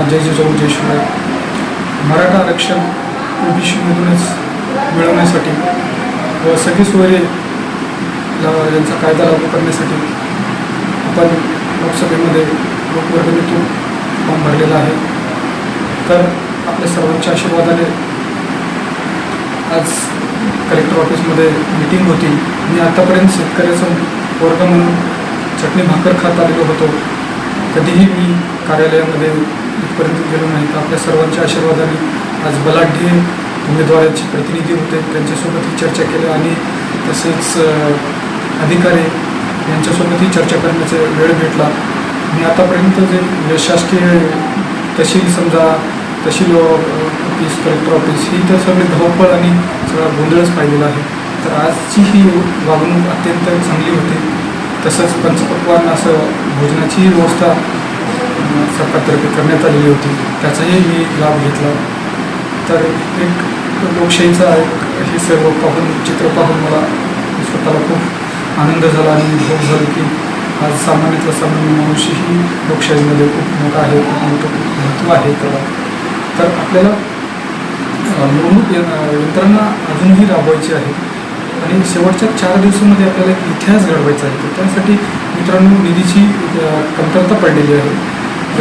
सर्वांना जय जय जय मराठा आरक्षण ओबीसीमधूनच मिळवण्यासाठी व सगळी सोयरे यांचा कायदा लागू करण्यासाठी आपण लोकसभेमध्ये लोकवर्गणीतून फॉर्म भरलेला आहे. तर आपल्या सर्वांच्या आशीर्वादाने आज कलेक्टर ऑफिसमध्ये मिटिंग होती. मी आतापर्यंत शेतकऱ्याचा वर्ग म्हणून चटणी भाकर खात आलेलो होतो. कधीही मी कार्यालयामध्ये इथपर्यंत गेलो नाही. तर आपल्या सर्वांच्या आशीर्वादाने आज बलाढ्य उमेदवारांचे प्रतिनिधी होते. त्यांच्यासोबतही चर्चा केली आणि तसेच अधिकारी यांच्यासोबतही चर्चा करण्याचा वेळ भेटला. मी आतापर्यंत जे शासकीय तहसील समजा तहसील ऑफिस कलेक्टर ऑफिस ही तर सगळे धावपळ आणि सगळा गोंधळच पाहिलेला आहे. तर आजची ही वागणूक अत्यंत चांगली होती. तसंच पंचपक्वान असं भोजनाचीही व्यवस्था सरकारतर्फे करण्यात आलेली होती. त्याचाही मी लाभ घेतला. तर एक लोकशाहीचा एक हे सर्व पाहून चित्र पाहून मला स्वतःला खूप आनंद झाला आणि भोग झालं की आज सामान्यतला सामान्य मनुष्य लोकशाहीमध्ये खूप मोठा आहे खूप मोठं महत्त्व आहे त्याला. तर आपल्याला निवडणूक यंत्रणा अजूनही राबवायची आहे. आणि शेवटच्या चार दिवसामध्ये आपल्याला एक इतिहास घडवायचा आहे. तर त्यासाठी मित्रांनो निधीची कमतरता पडलेली आहे.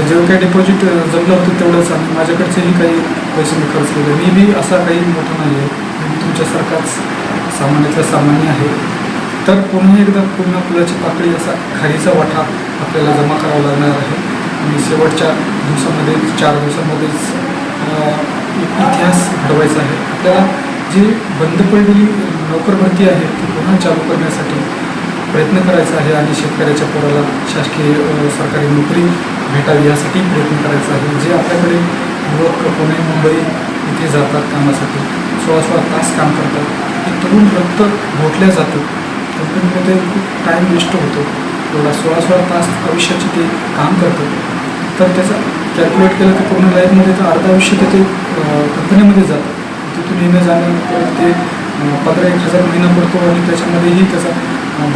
जेवढं काही डिपॉझिट जमलं होतं तेवढंच आणि माझ्याकडचेही काही पैसे मी खर्च केले. मी बी असा काही मोठा नाही आहे. मी तुमच्यासारखाच सामान्यातला सामान्य आहे. तर पुन्हा एकदा पूर्ण फुलाची पाकळी असा खारीचा वाटा आपल्याला जमा करावा लागणार आहे. आणि शेवटच्या दिवसामध्ये चार दिवसामध्येच इतिहास घडवायचा आहे. आपल्याला जी बंद पडलेली नोकर भरती आहे ती पुन्हा चालू करण्यासाठी प्रयत्न करायचा आहे. आणि शेतकऱ्याच्या पोराला शासकीय सरकारी नोकरी भेटावी यासाठी प्रयत्न करायचा आहे. जे आपल्याकडे युवक पुणे मुंबई इथे जातात कामासाठी सोळा सोळा तास काम करतात. ते तरुण रक्त घोटल्या जातं. कंपनीमध्ये खूप टाईम वेस्ट होतो. एवढा सोळा सोळा तास आयुष्याचे ते काम करतं तर त्याचा कॅल्क्युलेट केलं तर पूर्ण लाईफमध्ये तर अर्धा आयुष्य ते कंपनीमध्ये जातं. तिथून येणं जाणं परत ते पंधरा एक हजार महिना पडतो आणि त्याच्यामध्येही त्याचा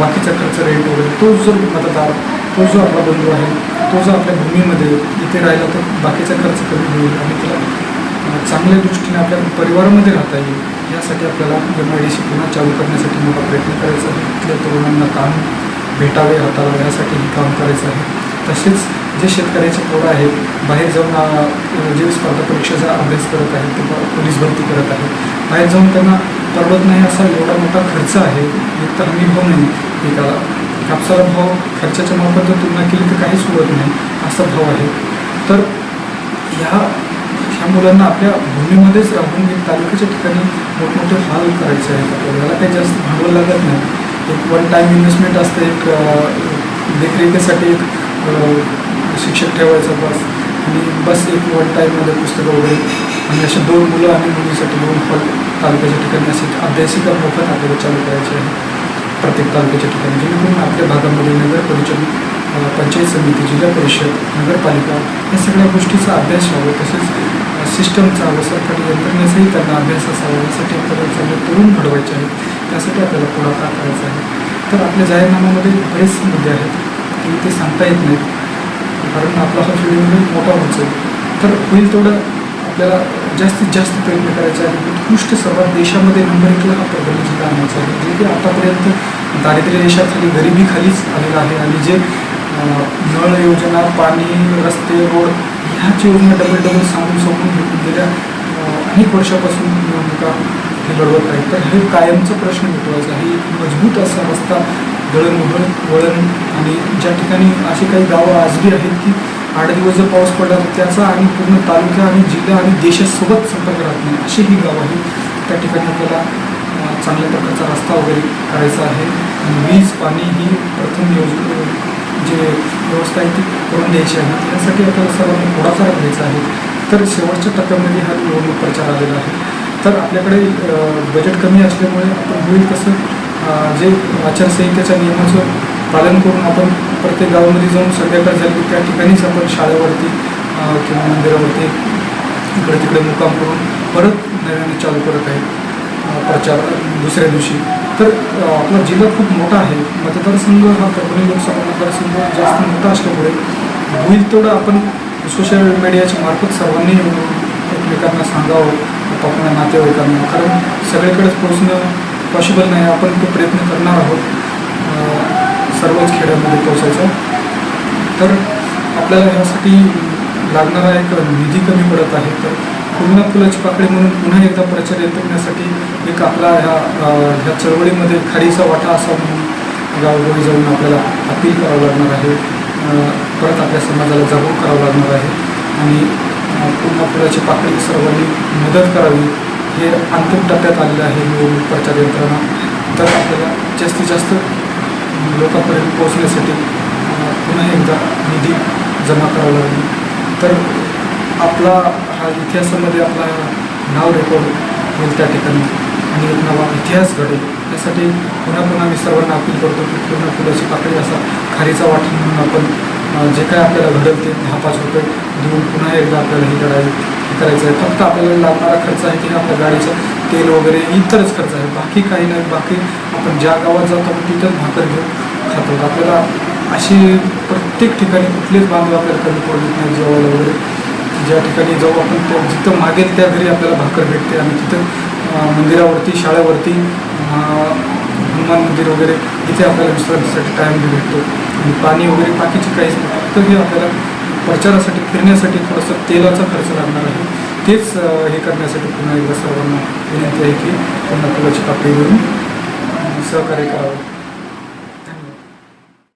बाकीचा खर्च रेट वगैरे. तो जर मतदार तो जो आपला बंधू आहे तो जो आपल्या भूमीमध्ये इथे राहिला तर बाकीचा खर्च कमी होईल आणि त्याला चांगल्या दृष्टीने आपल्या परिवारामध्ये राहता येईल. यासाठी आपल्याला एम पुन्हा चालू करण्यासाठी मोठा प्रयत्न करायचा आहे. इथल्या तरुणांना काम भेटावे हाताला यासाठी हे काम करायचं आहे. तसेच जे शेतकऱ्याचे पोरं आहेत बाहेर जाऊन जे स्पर्धा परीक्षेचा अभ्यास करत आहेत ते पोलीस भरती करत आहेत. बाहेर जाऊन त्यांना परवत नाही असा एवढा मोठा खर्च आहे एक तर अनुभव नाही एकाला. कापसाला भाव खर्चाच्या मार्फत जर तुलना केली तर काहीच उरत नाही असा भाव आहे. तर ह्या ह्या मुलांना आपल्या भूमीमध्येच राहून एक तालुक्याच्या ठिकाणी मोठमोठे हाल करायचे आहेत. आपल्याला याला काही जास्त भांडवल लागत नाही. एक वन टाईम इन्व्हेस्टमेंट असते एक देखरेखीसाठी एक शिक्षक ठेवायचा बस. आणि बस एक वन टाईममध्ये पुस्तकं वगैरे आणि असे दोन मुलं आणि मुलीसाठी दोन हॉल तालुक्याच्या ठिकाणी असे अभ्यासिका मोफत आपल्याला चालू करायचे आहे प्रत्येक तालुक्याच्या ठिकाणी. जेणेकरून आपल्या भागामध्ये नगर परिषद पंचायत समिती जिल्हा परिषद नगरपालिका या सगळ्या गोष्टीचा अभ्यास व्हावा. तसेच सिस्टमचा व सरकारी यंत्रणेचाही त्यांना अभ्यास असावा. यासाठी आपल्याला चांगले तरुण घडवायचे आहेत. त्यासाठी आपल्याला पुढाकार करायचा आहे. तर आपल्या जाहीरनाम्यामध्ये बरेच मुद्दे आहेत. की ते सांगता येत नाहीत. कारण आपला हा फिल्ड मोठा होत जाईल तर होईल तेवढं आपल्याला जास्तीत जास्त प्रयत्न करायचे आहे उत्कृष्ट सर्वात देशामध्ये नंबर एकला हा परभणी जिल्हा आणायचा आहे. जे की आतापर्यंत दारिद्र्य रेषाखाली गरिबी खालीच आलेला आहे. आणि जे नळ योजना पाणी रस्ते रोड ह्याच योजना डबल डबल सांगून सोपून गेल्या अनेक वर्षापासून निवडणुका हे लढवत आहेत. तर हे कायमचा प्रश्न मिटवायचा आहे. एक मजबूत असा रस्ता दळणवळण वळण आणि ज्या ठिकाणी अशी काही गावं आजबी आहेत की आठ दिवस जर पाऊस पडला तर त्याचा आणि पूर्ण तालुका आणि जिल्हा आणि देशासोबत संपर्क राहत नाही. अशी ही गावं आहेत. त्या ठिकाणी आपल्याला चांगल्या प्रकारचा रस्ता वगैरे करायचा आहे. वीज पाणी ही प्रथम योजना जे व्यवस्था आहे ती करून द्यायची आहे. त्यासाठी आता सर्वांनी पुढाकार घ्यायचा आहे. तर शेवटच्या टप्प्यामध्ये हा निवडणूक प्रचार आलेला आहे. तर आपल्याकडे बजेट कमी असल्यामुळे आपण होईल कसं जे आचारसंहितेच्या नियमाचं पालन करून आपण प्रत्येक गावामध्ये जाऊन संध्याकाळ झाली त्या ठिकाणीच आपण शाळेवरती किंवा मंदिरावरती इकडे तिकडे मुक्काम करून परत नव्याने चालू करत आहे. प्रचार दुसऱ्या दिवशी. तर आपला जिल्हा खूप मोठा आहे. मतदारसंघ हा परभणी लोकसभा मतदारसंघ जास्त मोठा असल्यामुळे होईल तेवढं आपण सोशल मीडियाच्या मार्फत सर्वांनी एकमेकांना सांगावं आपल्या नातेवाईकांना. कारण सगळीकडेच पोहोचणं पॉसिबल नाही. आपण तो प्रयत्न करणार आहोत. सर्वच खेड्यामध्ये पोचायचा तर आपल्याला यासाठी लागणारा एक निधी कमी पडत आहे. तर पूर्ण फुलाची पाकळी म्हणून पुन्हा एकदा प्रचार येतवण्यासाठी एक आपला ह्या ह्या चळवळीमध्ये खारीचा वाटा असा म्हणून गावोगावी जाऊन आपल्याला अपील करावं लागणार आहे. परत आपल्या समाजाला जागरूक करावं लागणार आहे. आणि अं, पूर्ण फुलाची पाकळी सर्वांनी मदत करावी हे अंतिम टप्प्यात आलेलं आहे निवडणूक प्रचार यंत्रणा. तर आपल्याला जास्तीत जास्त लोकांपर्यंत पोहोचण्यासाठी पुन्हा एकदा निधी जमा करावा लागेल. तर आपला हा इतिहासामध्ये आपला नाव रेकॉर्ड होईल त्या ठिकाणी. आणि एक नवा इतिहास घडेल. यासाठी पुन्हा पुन्हा मी सर्वांना अपील करतो की पूर्ण फुलाची पाकळी असा खारीचा वाटा म्हणून आपण जे काय आपल्याला घडेल ते दहा पाच रुपये देऊन पुन्हा एकदा आपल्याला हे करायचं हे करायचं आहे फक्त आपल्याला लागणारा खर्च आहे की आपल्या गाडीचं तेल वगैरे इतरच खर्च आहे. बाकी काही नाही. बाकी आपण ज्या गावात जातो तिथं तिथंच भाकर घेऊन खातो. आपल्याला अशी प्रत्येक ठिकाणी कुठलेच बांधव आपल्याला कमी पडत नाही जेवायला वगैरे. ज्या ठिकाणी जाऊ आपण त्या जिथं मागेल त्या घरी आपल्याला भाकर भेटते आणि तिथं मंदिरावरती शाळेवरती हनुमान मंदिर वगैरे इथे आपल्याला विश्रांतीसाठी टाईम बी भेटतो. आणि पाणी वगैरे बाकीचे काहीच नाही. फक्त हे आपल्याला प्रचारासाठी फिरण्यासाठी थोडंसं तेलाचा खर्च लागणार आहे. तेच हे करण्यासाठी पुन्हा एकदा सर्वांना विनंती आहे की त्यांना फुलाची पाकळी घेऊन सहकार्य करावं.